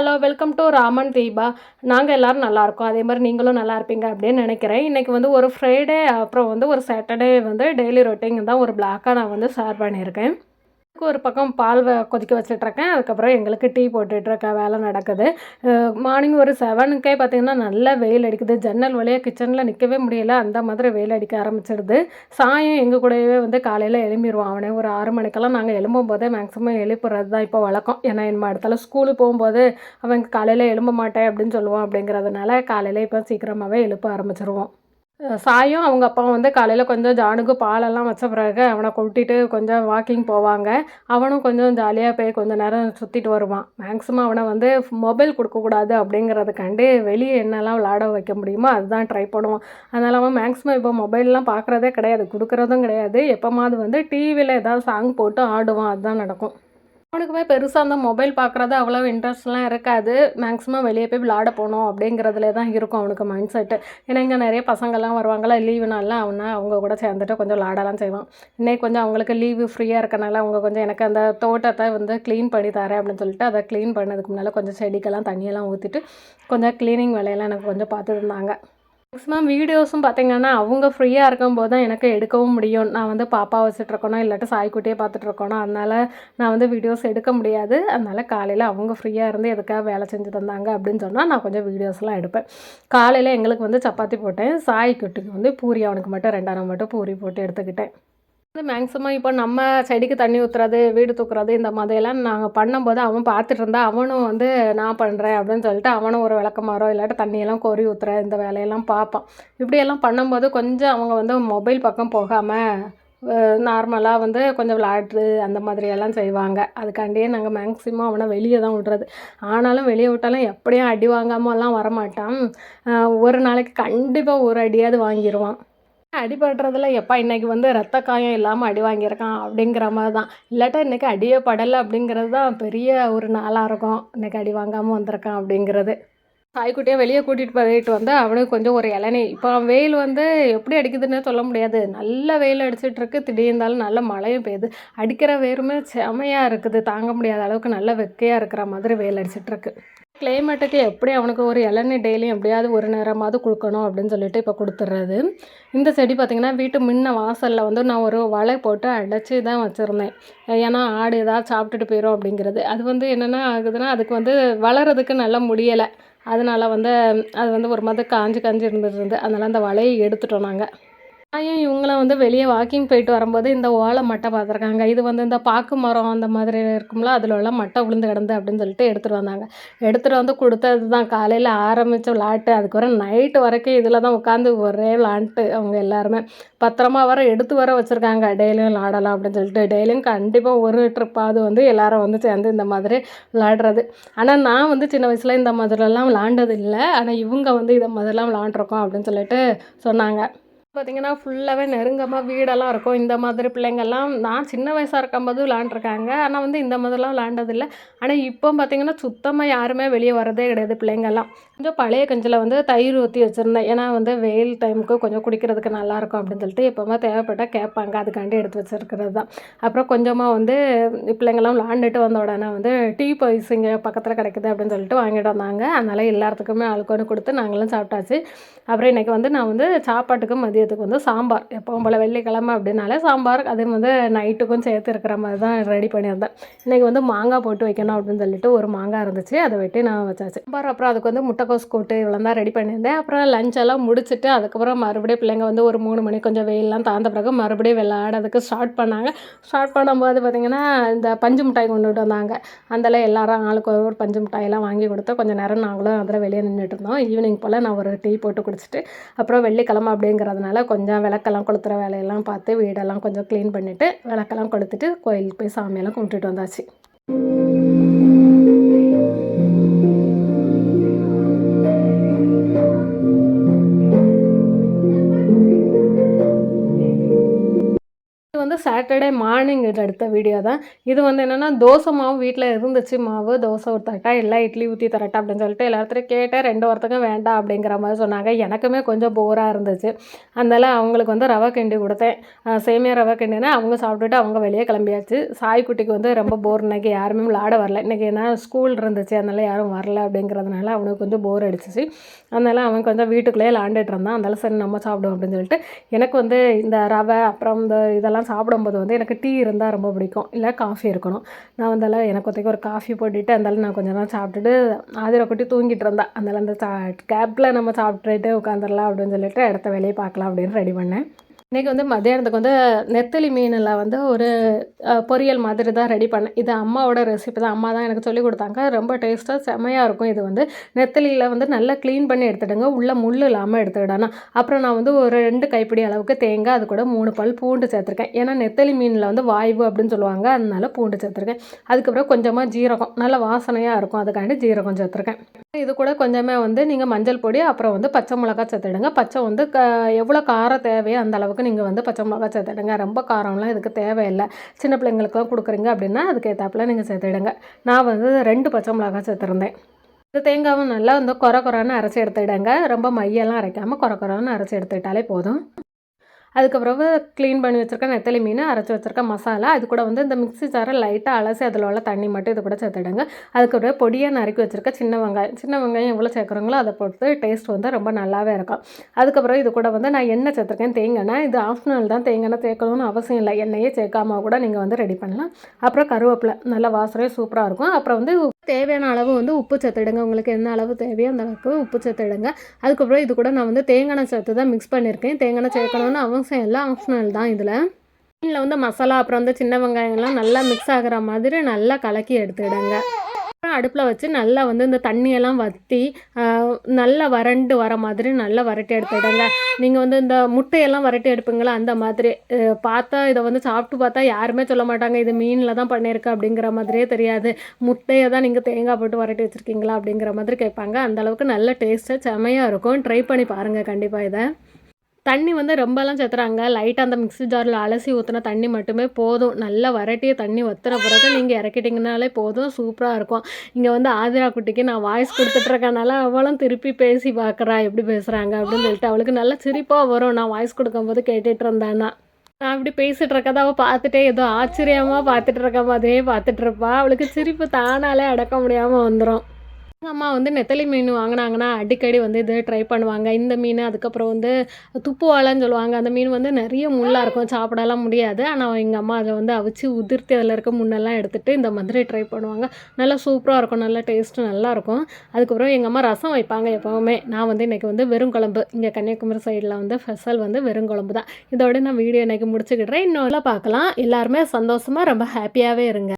Hello welcome to Raman Deepa. நாங்கள் எல்லோரும் நல்லாயிருக்கோம் அதே மாதிரி நீங்களும் நல்லா இருப்பீங்க அப்படின்னு நினைக்கிறேன். இன்றைக்கி வந்து ஒரு ஃப்ரைடே அப்புறம் வந்து ஒரு சாட்டர்டே வந்து டெய்லி ரொட்டீன் தான். ஒரு பிளாக்காக நான் வந்து ஷேர் பண்ணியிருக்கேன். ஒரு பக்கம் பால் கொதிக்க வச்சிட்ருக்கேன். அதுக்கப்புறம் எங்களுக்கு டீ போட்டுட்ருக்க வேலை நடக்குது. மார்னிங் ஒரு செவனுக்கே பார்த்தீங்கன்னா நல்லா வெயில் அடிக்குது. ஜன்னல் வழியாக கிச்சனில் நிற்கவே முடியல. அந்த மாதிரி வெயில் அடிக்க ஆரம்பிச்சிடுது. சாயம் எங்கள் கூடவே வந்து காலையில் எழும்பிடுவான் அவனே ஒரு ஆறு மணிக்கெல்லாம் நாங்கள் எழும்பும் போதே மேக்ஸிமம் எழுப்புறது தான் இப்போ வழக்கம். ஏன்னா என் இடத்துல ஸ்கூலுக்கு போகும்போது அவன் காலையில் எழும்ப மாட்டேன் அப்படின்னு சொல்லுவான் அப்படிங்கிறதுனால காலையில் இப்போ சீக்கிரமாகவே எழுப்ப ஆரம்பிச்சிருவோம். சாயும் அவங்க அப்பா வந்து காலையில் கொஞ்சம் ஜானுக்கு பாலெல்லாம் வச்ச பிறகு அவனை கூட்டிட்டு கொஞ்சம் வாக்கிங் போவாங்க. அவனும் கொஞ்சம் ஜாலியாக போய் கொஞ்சம் நேரம் சுற்றிட்டு வருவான். மேக்ஸிமம் அவனை வந்து மொபைல் கொடுக்கக்கூடாது அப்படிங்கிறதுக்காண்டி வெளியே என்னெல்லாம் விளாட வைக்க முடியுமோ அதுதான் ட்ரை பண்ணுவான். அதனால் அவன் மேக்ஸிமம் இப்போ மொபைல்லாம் பார்க்குறதே கிடையாது கொடுக்குறதும் கிடையாது. எப்போமாவது வந்து டிவியில் ஏதாவது சாங் போட்டு ஆடுவான். அதுதான் நடக்கும். அவனுக்குமே பெருசாக அந்த மொபைல் பார்க்குறது அவ்வளோ இன்ட்ரெஸ்ட்லாம் இருக்காது. மேக்ஸிமம் வெளியே போய் விளாட போகணும் அப்படிங்கிறதுல தான் இருக்கும் அவனுக்கு மைண்ட் செட்டு ஏன்னா இங்கே நிறைய பசங்கள்லாம் வருவாங்களா லீவு நாள்லாம் அவனா அவங்க கூட சேர்ந்துட்டு கொஞ்சம் விளாடலாம் செய்வான். இன்னைக்கு கொஞ்சம் அவங்களுக்கு லீவு ஃப்ரீயாக இருக்கனால அவங்க கொஞ்சம் எனக்கு அந்த தோட்டத்தை வந்து க்ளீன் பண்ணி தரேன் அப்படின்னு சொல்லிட்டு அதை க்ளீன் பண்ணதுக்கு முன்னால் கொஞ்சம் செடிக்கெல்லாம் தண்ணியெல்லாம் ஊற்றிட்டு கொஞ்சம் க்ளீனிங் வேலையெல்லாம் எனக்கு கொஞ்சம் பார்த்துருந்தாங்க மேக்ஸிமம் வீடியோஸும் பார்த்தீங்கன்னா அவங்க ஃப்ரீயாக இருக்கும்போது தான் எனக்கு எடுக்கவும் முடியும். நான் வந்து பாப்பா வச்சுட்டு இருக்கணும் இல்லாட்டி சாய்க்குட்டியே பார்த்துட்டு இருக்கணும். அதனால் நான் வந்து வீடியோஸ் எடுக்க முடியாது. அதனால் காலையில் அவங்க ஃப்ரீயாக இருந்து எதுக்காக வேலை செஞ்சு தந்தாங்க அப்படின்னு சொன்னால் நான் கொஞ்சம் வீடியோஸ்லாம் எடுப்பேன். காலையில் எங்களுக்கு வந்து சப்பாத்தி போட்டேன். சாய்க்குட்டிக்கு வந்து பூரி அவனுக்கு மட்டும் ரெண்டாயிரம் மட்டும் பூரி போட்டு எடுத்துக்கிட்டேன். வந்து மேக்ஸிமம் இப்போ நம்ம செடிக்கு தண்ணி ஊற்றுறது வீடு தூக்குறது இந்த மாதிரியெல்லாம் நாங்கள் பண்ணும்போது அவன் பார்த்துட்டு இருந்தா அவனும் வந்து நான் பண்ணுறேன் அப்படின்னு சொல்லிட்டு அவனும் ஒரு விளக்கமாரோ இல்லாட்டி தண்ணியெல்லாம் கோரி ஊற்றுற இந்த வேலையெல்லாம் பார்ப்பான். இப்படியெல்லாம் பண்ணும்போது கொஞ்சம் அவங்க வந்து மொபைல் பக்கம் போகாமல் நார்மலாக வந்து கொஞ்சம் விளாட்ரு அந்த மாதிரியெல்லாம் செய்வாங்க. அதுக்காண்டியே நாங்கள் மேக்ஸிமம் அவனை வெளியே தான் விட்றது. ஆனாலும் வெளியே விட்டாலும் எப்படியும் அடி வாங்காமலாம் வரமாட்டான். ஒரு நாளைக்கு கண்டிப்பாக ஒரு அடியாவது வாங்கிடுவான் அடிபடுறதுல எப்பா இன்னைக்கு வந்து ரத்த காயம் இல்லாமல் அடி வாங்கியிருக்கான் அப்படிங்கிற மாதிரி தான். இல்லாட்டா இன்றைக்கி அடியே படலை அப்படிங்கிறது தான் பெரிய ஒரு நாளாக இருக்கும். இன்னைக்கு அடி வாங்காமல் வந்திருக்கான் அப்படிங்கிறது. தாய்க்குட்டியை வெளியே கூட்டிகிட்டு போயிட்டு வந்து அவனுக்கு கொஞ்சம் ஒரு இளநீ. இப்போ வெயில் வந்து எப்படி அடிக்குதுன்னு சொல்ல முடியாது. நல்ல வெயில் அடிச்சிட்ருக்கு. திடீர்ந்தாலும் திடீர்னு இருந்தாலும் நல்ல மழையும் பெய்யுது. அடிக்கிற வேறுமே செமையாக இருக்குது. தாங்க முடியாத அளவுக்கு நல்ல வெக்கையாக இருக்கிற மாதிரி வெயில் அடிச்சிட்ருக்கு. கிளைமேட்டுக்கு எப்படி அவனுக்கு ஒரு இளநீ டெய்லியும் எப்படியாவது ஒரு நேரமாவது கொடுக்கணும் அப்படின்னு சொல்லிட்டு இப்போ கொடுத்துட்றது இந்த செடி பார்த்திங்கன்னா வீட்டு முன்ன வாசலில் வந்து நான் ஒரு வலை போட்டு அடைச்சி தான் வச்சுருந்தேன். ஏன்னா ஆடு ஏதாவது சாப்பிட்டுட்டு போயிடும் அப்படிங்கிறது. அது வந்து என்னென்ன ஆகுதுன்னா அதுக்கு வந்து வளர்கிறதுக்கு நல்லா முடியலை. அதனால் வந்து அது வந்து ஒரு மாதிரி காஞ்சு காஞ்சு இருந்துட்டு இருந்து அதனால் அந்த வலையை எடுத்துட்டோம் நாங்கள் ஐயன் இவங்களாம் வந்து வெளியே வாக்கிங் போயிட்டு வரும்போது இந்த ஓலை மட்டை பார்த்துருக்காங்க. இது வந்து இந்த பாக்கு மரம் அந்த மாதிரி இருக்கும்ல அதில் உள்ள மட்டை விழுந்து கிடந்து அப்படின்னு சொல்லிட்டு எடுத்துகிட்டு வந்தாங்க. எடுத்துகிட்டு வந்து கொடுத்தது தான் காலையில் ஆரம்பித்த விளாட்டு அதுக்கப்புறம் நைட்டு வரைக்கும் இதில் தான் உட்காந்து ஒரே விளாண்ட்டு அவங்க எல்லாருமே. பத்திரமா வர எடுத்து வர வச்சுருக்காங்க. டெய்லியும் விளாடலாம் அப்படின்னு சொல்லிட்டு டெய்லியும் கண்டிப்பாக ஒரு ட்ரிப்பாவது வந்து எல்லாரும் வந்து சேர்ந்து இந்த மாதிரி விளாடுறது ஆனால் நான் வந்து சின்ன வயசில் இந்த மாதிரிலாம் விளாண்டது இல்லை. ஆனால் இவங்க வந்து இதை மாதிரிலாம் விளாண்டுருக்கோம் அப்படின்னு சொல்லிட்டு சொன்னாங்க. பார்த்தீங்கன்னா ஃபுல்லாகவே நெருங்கமாக வீடெல்லாம் இருக்கும். இந்த மாதிரி பிள்ளைங்கள்லாம் நான் சின்ன வயசாக இருக்கும்போது விளாண்டுருக்காங்க ஆனால் வந்து இந்த மாதிரிலாம் விளாண்டதில்லை ஆனால் இப்போ பார்த்தீங்கன்னா சுத்தமாக யாருமே வெளியே வரதே கிடையாது பிள்ளைங்கள்லாம். கொஞ்சம் பழைய கஞ்சில் வந்து தயிர் ஊற்றி வச்சுருந்தேன். ஏன்னா வந்து வெயில் டைமுக்கு கொஞ்சம் குடிக்கிறதுக்கு நல்லாயிருக்கும் அப்படின்னு சொல்லிட்டு எப்போவுமே தேவைப்பட்டால் கேட்பாங்க. அதுக்காண்டி எடுத்து வச்சுருக்கிறது தான். அப்புறம் கொஞ்சமாக வந்து பிள்ளைங்கள்லாம் விளாண்டுட்டு வந்த உடனே வந்து டீ பாய்ஸ் இங்கே பக்கத்தில் கிடைக்குது அப்படின்னு சொல்லிட்டு வாங்கிட்டு வந்தாங்க. அதனால் எல்லாத்துக்குமே ஆளுக்கு ஒன்று கொடுத்து நாங்களும் சாப்பிட்டாச்சு. அப்புறம் இன்றைக்கி வந்து நான் வந்து சாப்பாட்டுக்கு மதியத்துக்கு வந்து சாம்பார். எப்பவும் போல் வெள்ளிக்கிழமை அப்படின்னாலே சாம்பார் அதே வந்து நைட்டுக்கும் சேர்த்து இருக்கிற மாதிரி தான் ரெடி பண்ணியிருந்தேன். இன்றைக்கி வந்து மாங்காய் போட்டு வைக்கணும் அப்படின்னு சொல்லிட்டு ஒரு மாங்காய் இருந்துச்சு. அதை வெட்டி நான் வச்சாச்சு. சாம்பார் அப்புறம் அதுக்கு வந்து முட்டைக்கோஸ் கூட்டு இவ்வளோ தான் ரெடி பண்ணியிருந்தேன். அப்புறம் லஞ்ச் எல்லாம் முடிச்சுட்டு அதுக்கப்புறம் மறுபடியும் பிள்ளைங்க வந்து ஒரு மூணு மணி கொஞ்சம் வெயிலெலாம் தாழ்ந்த பிறகு மறுபடியும் விளையாடுறதுக்கு ஸ்டார்ட் பண்ணாங்க. ஸ்டார்ட் பண்ணும்போது பார்த்திங்கன்னா இந்த பஞ்சு மிட்டாய் கொண்டுட்டு வந்தாங்க. அதில் எல்லாரும் ஆளுக்கு ஒரு ஒரு பஞ்சு மிட்டாயெல்லாம் வாங்கி கொடுத்து கொஞ்சம் நேரம் நாங்களும் அதில் வெளியே நின்றுட்டு இருந்தோம். ஈவினிங் போல் நான் ஒரு டீ போட்டு குடிச்சிட்டு அப்புறம் வெள்ளிக்கிழமை அப்படிங்கிறதுனால அதனால் கொஞ்சம் விளக்கெல்லாம் கொளுத்துற வேலையெல்லாம் பார்த்து வீடெல்லாம் கொஞ்சம் க்ளீன் பண்ணிவிட்டு விளக்கெல்லாம் கொளுத்துட்டு கோயிலுக்கு போய் சாமியெல்லாம் கும்பிட்டுட்டு வந்தாச்சு. வந்து சாட்டர்டே மார்னிங் எடுத்த வீடியோ தான். இது வந்து என்னென்னா தோசை மாவு வீட்டில் இருந்துச்சு மாவு தோசை ஒரு தட்டா இல்லை இட்லி ஊற்றி தரட்டா அப்படின்னு சொல்லிட்டு எல்லாத்துலையும் கேட்டேன். ரெண்டு ஒருத்தங்க வேண்டாம் அப்படிங்கிற மாதிரி சொன்னாங்க. எனக்குமே கொஞ்சம் போராக இருந்துச்சு. அதனால் அவங்களுக்கு வந்து ரவை கிண்டி கொடுத்தேன். சேமியா ரவை கிண்டினா அவங்க சாப்பிட்டுட்டு அவங்க வெளியே கிளம்பியாச்சு. சாய்க்குட்டிக்கு வந்து ரொம்ப போர் இன்னைக்கு யாருமே விளாட வரல. இன்றைக்கி ஏன்னா ஸ்கூல் இருந்துச்சு. அதனால் யாரும் வரல அப்படிங்கிறதுனால அவனுக்கு கொஞ்சம் போர் அடிச்சிச்சு. அதனால் அவன் கொஞ்சம் வீட்டுக்குள்ளேயே விளாண்டுட்டு இருந்தான். அதனால் சரி நம்ம சாப்பிடுவோம் அப்படின்னு சொல்லிட்டு எனக்கு வந்து இந்த ரவை அப்புறம் இந்த இதெல்லாம் சாப்பிடும்போது வந்து எனக்கு டீ இருந்தால் ரொம்ப பிடிக்கும். இல்லை காஃபி இருக்கணும். நான் வந்தால எனக்கு ஒருத்தைக்கு ஒரு காஃபி போட்டுட்டு அந்தாலும் நான் கொஞ்ச நேரம் சாப்பிட்டுட்டு ஆதிரை குட்டி தூங்கிட்டு இருந்தேன். அதனால அந்த சா கேப்பில் நம்ம சாப்பிட்டுட்டு உட்காந்துடலாம் அப்படின்னு சொல்லிட்டு அடுத்த வேலையை பார்க்கலாம் அப்படின்னு ரெடி பண்ணேன். இன்றைக்கி வந்து மத்தியானத்துக்கு வந்து நெத்தலி மீனில் வந்து ஒரு பொரியல் மாதிரி தான் ரெடி பண்ணேன் இது அம்மாவோட ரெசிபி தான். அம்மா தான் எனக்கு சொல்லி கொடுத்தாங்க. ரொம்ப டேஸ்ட்டாக செமையாக இருக்கும் இது வந்து. நெத்தலியில் வந்து நல்லா க்ளீன் பண்ணி எடுத்துடுங்க. உள்ளே முள் இல்லாமல் எடுத்துக்கிடணும். அப்புறம் நான் வந்து ஒரு ரெண்டு கைப்பிடி அளவுக்கு தேங்காய் அது கூட மூணு பல் பூண்டு சேர்த்துருக்கேன். ஏன்னா நெத்தலி மீனில் வந்து வாய்வு அப்படின்னு சொல்லுவாங்க. அதனால பூண்டு சேர்த்துருக்கேன். அதுக்கப்புறம் கொஞ்சமாக ஜீரகம். நல்ல வாசனையாக இருக்கும். அதுக்காண்டி ஜீரகம் சேர்த்துருக்கேன். இது கூட கொஞ்சமே வந்து நீங்கள் மஞ்சள் பொடி அப்புறம் வந்து பச்சை மிளகா சேர்த்துடுங்க. பச்சை வந்து க எவ்வளோ காரம் தேவையோ அந்த அளவுக்கு நீங்கள் வந்து பச்சை மிளகா சேர்த்துடுங்க ரொம்ப காரம்லாம் இதுக்கு தேவையில்லை. சின்ன பிள்ளைங்களுக்குலாம் கொடுக்குறீங்க அப்படின்னா அதுக்கு ஏற்றாப்புல நீங்கள் சேர்த்துடுங்க நான் வந்து ரெண்டு பச்சை மிளகா சேர்த்துருந்தேன். இந்த தேங்காவும் நல்லா வந்து குறை குறைன்னு அரைச்சி எடுத்துடுங்க ரொம்ப மையெல்லாம் அரைக்காமல் குறை குறைன்னு அரைச்சி எடுத்துக்கிட்டாலே போதும். அதுக்கப்புறம் க்ளீன் பண்ணி வச்சுருக்க நெத்தலி மீன் அரைச்சி வச்சுருக்க மசாலா அது கூட வந்து இந்த மிக்ஸி ஜாரை லைட்டாக அலசி அதில் உள்ள தண்ணி மட்டும் இது கூட சேர்த்துடுங்க. அதுக்கப்புறம் பொடியாக நறுக்கி வச்சுருக்க சின்ன வெங்காயம். சின்ன வெங்காயம் எவ்வளோ சேர்க்குறீங்களோ அதை பொறுத்து டேஸ்ட் வந்து ரொம்ப நல்லாவே இருக்கும். அதுக்கப்புறம் இது கூட வந்து நான் எண்ணெய் சேர்த்துருக்கேன் தேங்காய் இது ஆப்ஷனல் தான் தேங்காய் சேர்க்கணும்னு அவசியம் இல்லை. எண்ணெயே சேர்க்காம கூட நீங்கள் வந்து ரெடி பண்ணலாம். அப்புறம் கருவேப்பிலை. நல்ல வாசனையும் சூப்பராக இருக்கும். அப்புறம் வந்து தேவையான அளவு வந்து உப்பு சேர்த்துடுங்க உங்களுக்கு என்ன அளவு தேவையோ அந்த அளவுக்கு உப்பு சேர்த்துடுங்க அதுக்கப்புறம் இது கூட நான் வந்து தேங்காய் சேர்த்து தான் மிக்ஸ் பண்ணியிருக்கேன். தேங்காய் சேர்க்கணும்னு அவசியம் இல்லை. ஆப்ஷனல் தான் இதில். மீனில் வந்து மசாலா அப்புறம் வந்து சின்ன வெங்காயம்லாம் நல்லா மிக்ஸ் ஆகிற மாதிரி நல்லா கலக்கி எடுத்துடுங்க அப்புறம் அடுப்பில் வச்சு நல்லா வந்து இந்த தண்ணியெல்லாம் வற்றி நல்லா வறண்டு வர மாதிரி நல்லா வரட்டி எடுத்துடுங்க நீங்கள் வந்து இந்த முட்டையெல்லாம் வரட்டி எடுப்பீங்களா? அந்த மாதிரி பார்த்தா இதை வந்து சாப்பிட்டு பார்த்தா யாருமே சொல்ல மாட்டாங்க இது மீனில் தான் பண்ணியிருக்கு அப்படிங்கிற மாதிரியே தெரியாது. முட்டையை தான் நீங்கள் தேங்காய் போட்டு வரட்டி வச்சுருக்கீங்களா அப்படிங்கிற மாதிரி கேட்பாங்க. அந்தளவுக்கு நல்ல டேஸ்ட்டாக செமையாக இருக்கும். ட்ரை பண்ணி பாருங்கள் கண்டிப்பாக இதை. தண்ணி வந்து ரொம்பலாம் சேர்த்துறாங்க லைட்டாக அந்த மிக்ஸி ஜாரில் அலசி ஊற்றின தண்ணி மட்டுமே போதும். நல்லா வரட்டிய தண்ணி வத்துற பிறகு நீங்கள் இறக்கிட்டிங்கனாலே போதும். சூப்பராக இருக்கும். இங்கே வந்து ஆதிரா குட்டிக்கு நான் வாய்ஸ் கொடுத்துட்ருக்கனால அவளும் திருப்பி பேசி பார்க்குறா எப்படி பேசுகிறாங்க அப்படின்னு சொல்லிட்டு அவளுக்கு நல்லா சிரிப்பாக வரும். நான் வாய்ஸ் கொடுக்கும்போது கேட்டுட்டு இருந்தேன்னா. நான் அப்படி பேசிகிட்டு இருக்கதை அவள் பார்த்துட்டே ஏதோ ஆச்சரியமாக பார்த்துட்டு இருக்க மாதிரியே பார்த்துட்ருப்பா. அவளுக்கு சிரிப்பு தானாலே அடக்க முடியாமல் வந்துடும் எங்கள் அம்மா வந்து நெத்தலி மீன் வாங்கினாங்கன்னா அடிக்கடி வந்து இது ட்ரை பண்ணுவாங்க. இந்த மீன் அதுக்கப்புறம் வந்து துப்புவாழைன்னு சொல்லுவாங்க. அந்த மீன் வந்து நிறைய முள்ளாக இருக்கும். சாப்பிடலாம் முடியாது. ஆனால் எங்கள் அம்மா அதை வந்து அவிச்சு உதிர்த்தி அதில் இருக்க முன்னெல்லாம் எடுத்துகிட்டு இந்த மாதிரி ட்ரை பண்ணுவாங்க. நல்லா சூப்பராக இருக்கும். நல்லா டேஸ்ட்டு நல்லாயிருக்கும் அதுக்கப்புறம் எங்கள் அம்மா ரசம் வைப்பாங்க எப்போவுமே. நான் வந்து இன்றைக்கி வந்து வெறும் குழம்பு. இங்கே கன்னியாகுமரி சைடில் வந்து ஸ்பெஷல் வந்து வெறும் குழம்பு தான். இதோட நான் வீடியோ இன்றைக்கி முடிச்சுக்கிடுறேன். இன்னொரு பார்க்கலாம். எல்லாருமே சந்தோஷமாக ரொம்ப ஹாப்பியாகவே இருங்க.